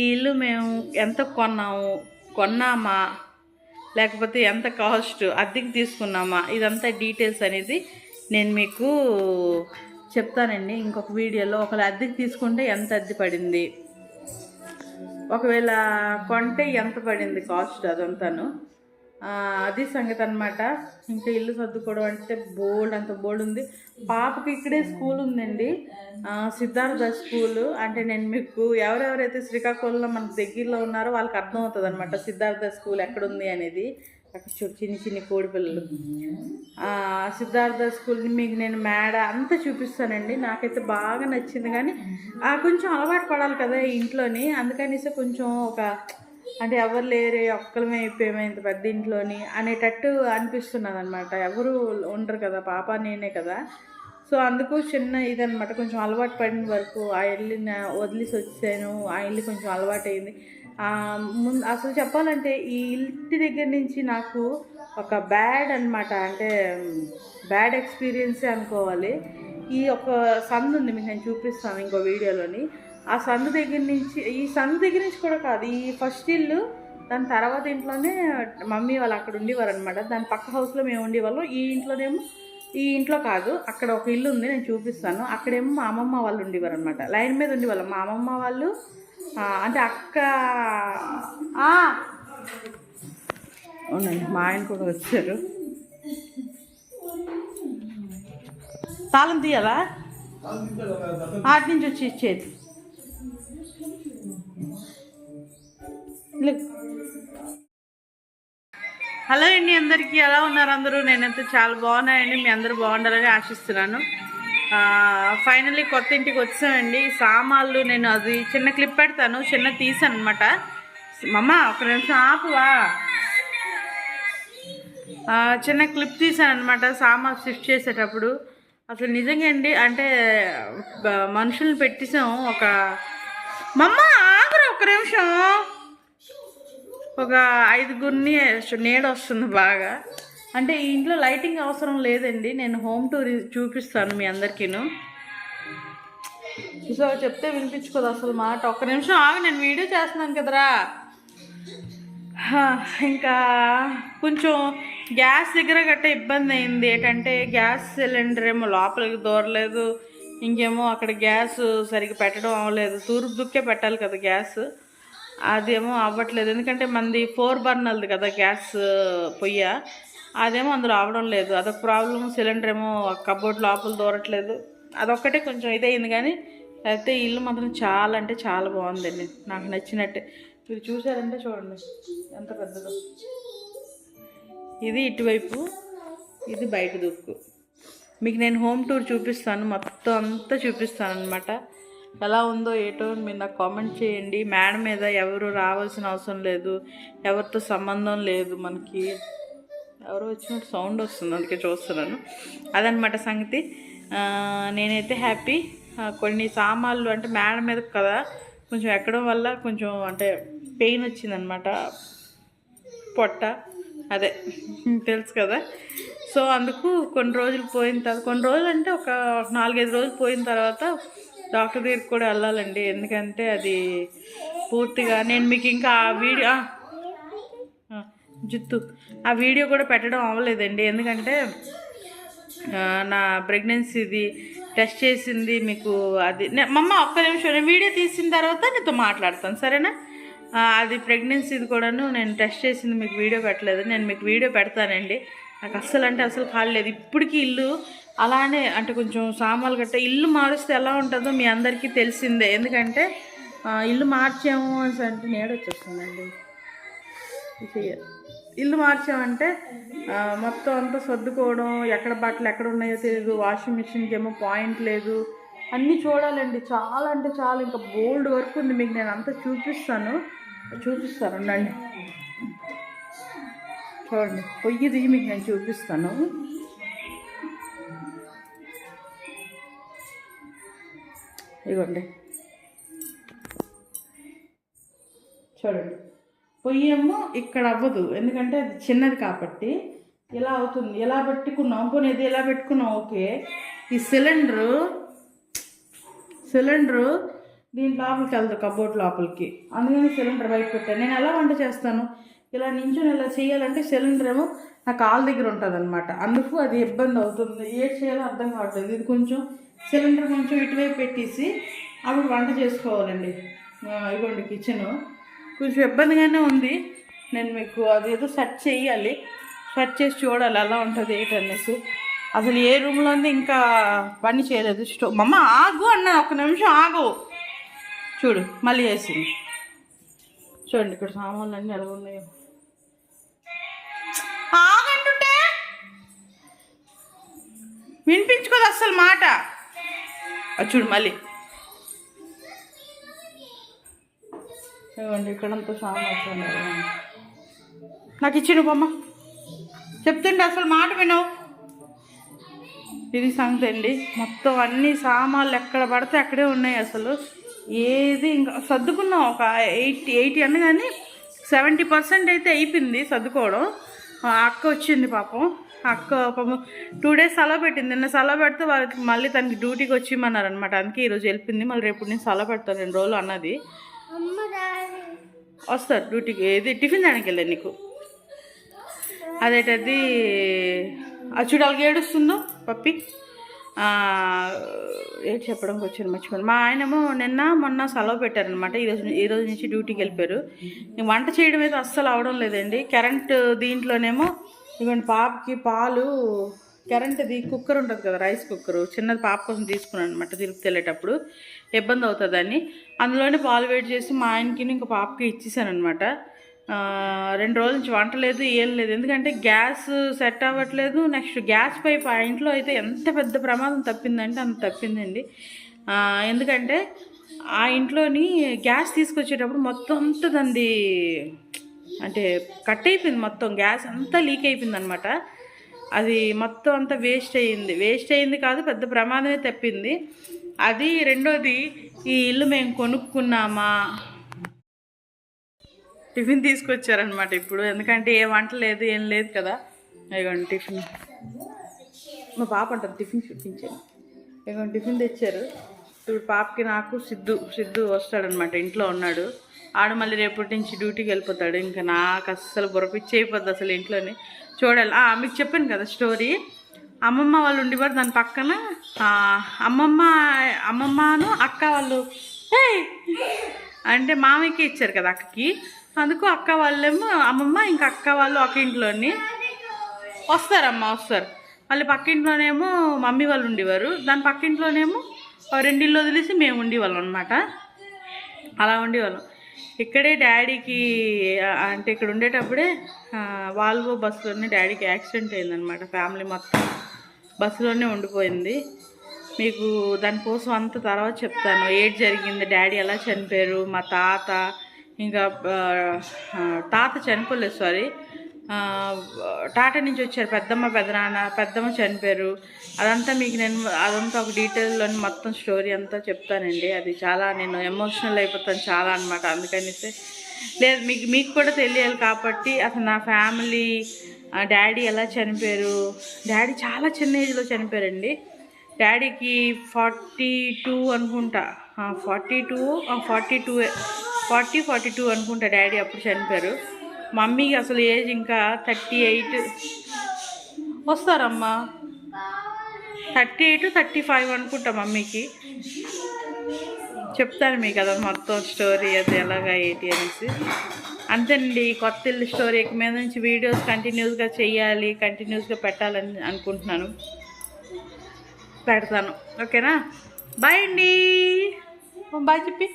ఈ ఇల్లు మేము ఎంత కొన్నాము కొన్నామా లేకపోతే ఎంత కాస్ట్ అద్దెకి తీసుకున్నామా ఇదంతా డీటెయిల్స్ అనేది నేను మీకు చెప్తానండి. ఇంకొక వీడియోలో ఒకవేళ అద్దెకి తీసుకుంటే ఎంత అద్దె పడింది? ఒకవేళ కొంటే ఎంత పడింది కాస్ట్ అదంతాను. అది సంగతి అనమాట ఇంకా ఇల్లు సర్దుకోవడం అంటే బోల్డ్ అంత బోల్డ్ ఉంది. పాపకి ఇక్కడే స్కూల్ ఉందండి. సిద్ధార్థ స్కూల్. అంటే నేను మీకు ఎవరెవరైతే శ్రీకాకుళంలో మనకు దగ్గరలో ఉన్నారో వాళ్ళకి అర్థమవుతుంది అనమాట సిద్ధార్థ స్కూల్ ఎక్కడుంది అనేది. అక్కడ చిన్ని చిన్ని కోడి పిల్లలు. సిద్ధార్థ స్కూల్ని మీకు నేను మేడ అంతా చూపిస్తానండి. నాకైతే బాగా నచ్చింది. కానీ ఆ, కొంచెం అలవాటు పడాలి కదా ఇంట్లోని. అందుకనేసి కొంచెం ఒక అంటే ఎవరు లేరే ఒక్కలమే అయిపోయామే ఇంత పెద్ద ఇంట్లోని అనేటట్టు అనిపిస్తున్నది అనమాట ఎవరు ఉండరు కదా పాప నేనే కదా. సో అందుకు చిన్న ఇదనమాట కొంచెం అలవాటు పడిన వరకు ఆ ఇల్లు వదిలేసి వచ్చాను. ఆ ఇల్లు కొంచెం అలవాటు అయింది ముందు అసలు చెప్పాలంటే ఈ ఇంటి దగ్గర నుంచి నాకు ఒక బ్యాడ్ అన్నమాట అంటే బ్యాడ్ ఎక్స్పీరియన్సే అనుకోవాలి. ఈ ఒక సందు ఉంది మీకు నేను చూపిస్తాను ఇంకో వీడియోలోని. ఆ సందు దగ్గర నుంచి ఈ సందు దగ్గర నుంచి కూడా కాదు ఈ ఫస్ట్ ఇల్లు దాని తర్వాత ఇంట్లోనే మమ్మీ వాళ్ళు అక్కడ ఉండేవారు అనమాట దాని పక్క హౌస్లో మేము ఉండేవాళ్ళం. ఈ ఇంట్లోనేమో ఈ ఇంట్లో కాదు అక్కడ ఒక ఇల్లు ఉంది నేను చూపిస్తాను. అక్కడేమో మా అమ్మమ్మ వాళ్ళు ఉండేవారు అనమాట లైన్ మీద ఉండేవాళ్ళం. మా అమ్మమ్మ వాళ్ళు అంటే అక్క అవునండి మా ఆయన కూడా వచ్చారు. తాళం తీయాలా ఆటి నుంచి వచ్చి ఇచ్చేది. హలో అండి అందరికీ ఎలా ఉన్నారు అందరూ? నేనైతే చాలా బాగున్నాయండి మీ అందరూ బాగుండాలని ఆశిస్తున్నాను. ఫైనల్లీ కొత్త ఇంటికి వచ్చామండి. సామాన్లు నేను అది చిన్న క్లిప్ పెడతాను చిన్న తీసాను అనమాట మమ్మ ఒక నిమిషం ఆపువా చిన్న క్లిప్ తీసాను అనమాట సామాన్ షిఫ్ట్ చేసేటప్పుడు. అసలు నిజంగా అండి అంటే మనుషుల్ని పెట్టేసాం ఒక మమ్మ ఆగురా ఒక నిమిషం. ఒక ఐదుగురిని నీడ వస్తుంది బాగా. అంటే ఈ ఇంట్లో లైటింగ్ అవసరం లేదండి. నేను హోమ్ టూర్ చూపిస్తాను మీ అందరికీను. సో చెప్తే వినిపించుకోదు అసలు మాట. ఒక్క నిమిషం ఆగి నేను వీడియో చేస్తున్నాను కదరా. ఇంకా కొంచెం గ్యాస్ దగ్గర గట్ట ఇబ్బంది అయింది. ఏంటంటే గ్యాస్ సిలిండర్ ఏమో లోపలికి దూరలేదు. ఇంకేమో అక్కడ గ్యాస్ సరిగ్గా పెట్టడం అవ్వలేదు. తూర్పు దుక్కే పెట్టాలి కదా గ్యాస్. అదేమో అవ్వట్లేదు. ఎందుకంటే మనది ఫోర్ బర్నర్ది కదా గ్యాస్ పొయ్య. అదేమో అందులో అవడం లేదు. అదొక ప్రాబ్లం సిలిండర్ ఏమో కబోర్డ్ లోపల దూరట్లేదు. అదొక్కటే కొంచెం ఇదయింది కానీ అయితే ఇల్లు మాత్రం చాలా అంటే చాలా బాగుందండి. నాకు నచ్చినట్టే. మీరు చూసారంటే చూడండి. ఎంత పెద్దదో. ఇది ఇటువైపు ఇది బయట దుక్కు. మీకు నేను హోమ్ టూర్ చూపిస్తాను. మొత్తం అంతా చూపిస్తాను అనమాట ఎలా ఉందో ఏటో మీరు నాకు కామెంట్ చేయండి. మేడం మీద ఎవరు రావాల్సిన అవసరం లేదు. ఎవరితో సంబంధం లేదు మనకి. ఎవరో వచ్చినట్టు సౌండ్ వస్తుంది అందుకే చూస్తున్నాను. అదనమాట సంగతి. నేనైతే హ్యాపీ కొన్ని సామాన్లు అంటే మేడం మీద కదా కొంచెం ఎక్కడం వల్ల కొంచెం అంటే పెయిన్ వచ్చిందనమాట పొట్ట. అదే. తెలుసు కదా. సో అందుకు కొన్ని రోజులు పోయిన తర్వాత కొన్ని రోజులు అంటే ఒక నాలుగైదు రోజులు పోయిన తర్వాత డాక్టర్ దగ్గరికి కూడా వెళ్ళాలండి. ఎందుకంటే అది పూర్తిగా నేను మీకు ఇంకా ఆ వీడియో జుత్తు. ఆ వీడియో కూడా పెట్టడం అవ్వలేదండి. ఎందుకంటే నా ప్రెగ్నెన్సీది టెస్ట్ చేసింది మీకు అది మమ్మ ఒక్క నిమిషం నేను వీడియో తీసిన తర్వాత నీతో మాట్లాడతాను సరేనా? అది ప్రెగ్నెన్సీది కూడాను నేను టెస్ట్ చేసింది మీకు వీడియో పెట్టలేదు. నేను మీకు వీడియో పెడతానండి. నాకు అస్సలు అంటే అసలు లేదు. ఇప్పటికీ ఇల్లు అలానే అంటే కొంచెం సామాన్లు గట్ట ఇల్లు మారుస్తే ఎలా ఉంటుందో మీ అందరికీ తెలిసిందే. ఎందుకంటే ఇల్లు మార్చాము అని అంటే నేడొచ్చేస్తుందండి ఇల్లు మార్చామంటే మొత్తం అంతా సర్దుకోవడం ఎక్కడ బట్టలు ఎక్కడ ఉన్నాయో తెలియదు వాషింగ్ మిషన్కి ఏమో పాయింట్ లేదు. అన్నీ చూడాలండి. చాలా అంటే చాలా ఇంకా బోల్డ్ వర్క్ ఉంది. మీకు నేను అంతా చూపిస్తాను. చూపిస్తాను ఉండండి. చూడండి. పొయ్యి దిగి మీకు నేను చూపిస్తాను. ఇదిగోండి. చూడండి. పొయ్యి ఏమో ఇక్కడ అవ్వదు. ఎందుకంటే అది చిన్నది కాబట్టి ఇలా అవుతుంది. ఎలా పెట్టుకున్నాం? పోనీ ఇది ఎలా పెట్టుకున్నాం? ఓకే. ఈ సిలిండరు సిలిండరు దీని లోపలికి వెళ్తారు కబోర్డ్ లోపలికి. అందుకని సిలిండర్ బయట పెట్టాను. నేను ఎలా వంట చేస్తాను? ఇలా నించుని ఇలా చేయాలంటే సిలిండర్ ఏమో నా కాల్ దగ్గర ఉంటుంది అనమాట అందుకు అది ఇబ్బంది అవుతుంది. ఏ చేయాలో అర్థం కావట్లేదు. ఇది కొంచెం సిలిండర్ కొంచెం ఇటువైపు పెట్టేసి అప్పుడు వంట చేసుకోవాలండి. ఇవ్వండి కిచెన్ కిచెను కొంచెం ఇబ్బందిగానే ఉంది. నేను మీకు అది ఏదో సెట్ చేయాలి. సెట్ చేసి చూడాలి ఎలా ఉంటుంది ఏంటనేసి అసలు ఏ రూమ్లో ఉంది ఇంకా పని చేయలేదు. స్టో మమ్మ ఆగు అన్న ఒక నిమిషం ఆగు. చూడు మళ్ళీ వేసింది చూడండి ఇక్కడ సామాన్లు అన్నీ ఎలా ఉన్నాయో. ఆగంటుంటే? వినిపించుకోదు అస్సలు మాట. చూడు మళ్ళీ. ఇవ్వండి ఇక్కడంతా ఉన్నాయి. నాకు ఇచ్చిన బొమ్మ. చెప్తుంటే అసలు మాట వినవు. ఇది సంగతి అండి. మొత్తం అన్ని సామాన్లు ఎక్కడ పడితే అక్కడే ఉన్నాయి అసలు. ఏది ఇంకా సర్దుకున్నాం ఒక ఎయిటీ ఎయిటీ అన్న కానీ సెవెంటీ పర్సెంట్ అయితే అయిపోయింది సర్దుకోవడం. అక్క వచ్చింది పాపం. అక్క పాపం టూ డేస్ సెలవు పెట్టింది. నిన్న సెలవు పెడితే వాళ్ళకి మళ్ళీ తనకి డ్యూటీకి వచ్చిమన్నారు అనమాట అందుకే ఈరోజు వెళ్ళింది. మళ్ళీ రేపు నేను సెలవు పెడతాను రెండు రోజులు అన్నది. వస్తారు డ్యూటీకి. ఏది? టిఫిన్ చేయడానికి వెళ్ళాను నీకు. అదేటది? ఆ చూడాలకి ఏడుస్తుందో పప్పి. ఏం చెప్పడం చెప్పడానికి వచ్చాను మర్చిపోయాను. మా ఆయనేమో నిన్న మొన్న సెలవు పెట్టారనమాట ఈరోజు ఈరోజు నుంచి డ్యూటీకి వెళ్ళిపోయారు. వంట చేయడం అయితే అస్సలు అవడం లేదండి. కరెంట్ దీంట్లోనేమో ఇవ్వండి పాపకి పాలు కరెంట్ది కుక్కర్ ఉంటుంది కదా రైస్ కుక్కర్ చిన్నది పాప కోసం తీసుకున్నాను అనమాట తిరుపతి వెళ్ళేటప్పుడు. ఇబ్బంది అవుతుందని అందులోనే పాలు వేడి చేసి మా ఆయనకి ఇంకా పాపకి ఇచ్చేసాను అనమాట రెండు రోజుల నుంచి వంట లేదు ఏం లేదు. ఎందుకంటే గ్యాస్ సెట్ అవ్వట్లేదు. నెక్స్ట్ గ్యాస్ పైప్ ఆ ఇంట్లో అయితే ఎంత పెద్ద ప్రమాదం తప్పిందంటే అంత తప్పిందండి. ఎందుకంటే ఆ ఇంట్లోని గ్యాస్ తీసుకొచ్చేటప్పుడు మొత్తం అంతా దాన్ని అంటే కట్ అయిపోయింది మొత్తం గ్యాస్ అంతా లీక్ అయిపోయింది అనమాట అది మొత్తం అంతా వేస్ట్ అయ్యింది. వేస్ట్ అయింది కాదు పెద్ద ప్రమాదమే తప్పింది. అది రెండోది ఈ ఇల్లు మేము కొనుక్కున్నామా? టిఫిన్ తీసుకొచ్చారనమాట ఇప్పుడు. ఎందుకంటే ఏ వంట లేదు ఏం లేదు కదా. ఇదిగోండి టిఫిన్. మా పాప అంటారు టిఫిన్ చూపించాను ఇదిగోండి టిఫిన్ తెచ్చారు. ఇప్పుడు పాపకి నాకు సిద్ధు సిద్ధు వస్తాడనమాట ఇంట్లో ఉన్నాడు. ఆడు మళ్ళీ రేపటి నుంచి డ్యూటీకి వెళ్ళిపోతాడు. ఇంకా నాకు అస్సలు బుర్రపిచ్చి అయిపోద్ది అసలు ఇంట్లోనే. చూడాలి. ఆ, మీకు చెప్పాను కదా స్టోరీ. అమ్మమ్మ వాళ్ళు ఉండేవారు దాని పక్కన. అమ్మమ్మ అమ్మమ్మను అక్క వాళ్ళు. అంటే మామయ్యకి ఇచ్చారు కదా అక్కకి. అందుకు అక్క వాళ్ళేమో అమ్మమ్మ ఇంకా అక్క వాళ్ళు ఒక ఇంట్లోని వస్తారమ్మ వస్తారు. మళ్ళీ పక్కింట్లోనేమో మమ్మీ వాళ్ళు ఉండేవారు. దాని పక్కింట్లోనేమో ఆ రెండిళ్ళు వదిలేసి మేము ఉండేవాళ్ళం అనమాట అలా ఉండేవాళ్ళం. ఇక్కడే డాడీకి అంటే ఇక్కడ ఉండేటప్పుడే వాల్వో బస్సులోనే డాడీకి యాక్సిడెంట్ అయిందనమాట ఫ్యామిలీ మొత్తం బస్సులోనే ఉండిపోయింది. మీకు దానికోసం అంత తర్వాత చెప్తాను. ఏది జరిగింది డాడీ ఎలా చనిపోయారు మా తాత ఇంకా తాత చనిపోలేదు సారీ టాటా నుంచి వచ్చారు పెద్దమ్మ పెదనాన్న పెద్దమ్మ చనిపోయారు. అదంతా మీకు నేను అదంతా ఒక డీటెయిల్లోని మొత్తం స్టోరీ అంతా చెప్తానండి. అది చాలా నేను ఎమోషనల్ అయిపోతాను చాలా అనమాట అందుకనిస్తే లేదు మీకు మీకు కూడా తెలియాలి కాబట్టి అసలు నా ఫ్యామిలీ డాడీ ఎలా చనిపోయారు? డాడీ చాలా చిన్న ఏజ్లో చనిపోయారండి. డాడీకి ఫార్టీ టూ అనుకుంటా. Forty two forty two forty forty two అనుకుంటా డాడీ అప్పుడు చనిపోయారు. మమ్మీకి అసలు ఏజ్ ఇంకా థర్టీ ఎయిట్ వస్తారమ్మా. థర్టీ ఎయిట్ థర్టీ ఫైవ్ అనుకుంటా మమ్మీకి. చెప్తాను మీకు కదా మొత్తం స్టోరీ అది ఎలాగా ఏంటి అనేసి. అంతేనండి కొత్త ఇల్లు స్టోరీ ఇక మీద నుంచి వీడియోస్ కంటిన్యూస్గా చేయాలి కంటిన్యూస్గా పెట్టాలని అనుకుంటున్నాను. పెడతాను. ఓకేనా? బాయ్ అండి. బాయ్ చెప్పి.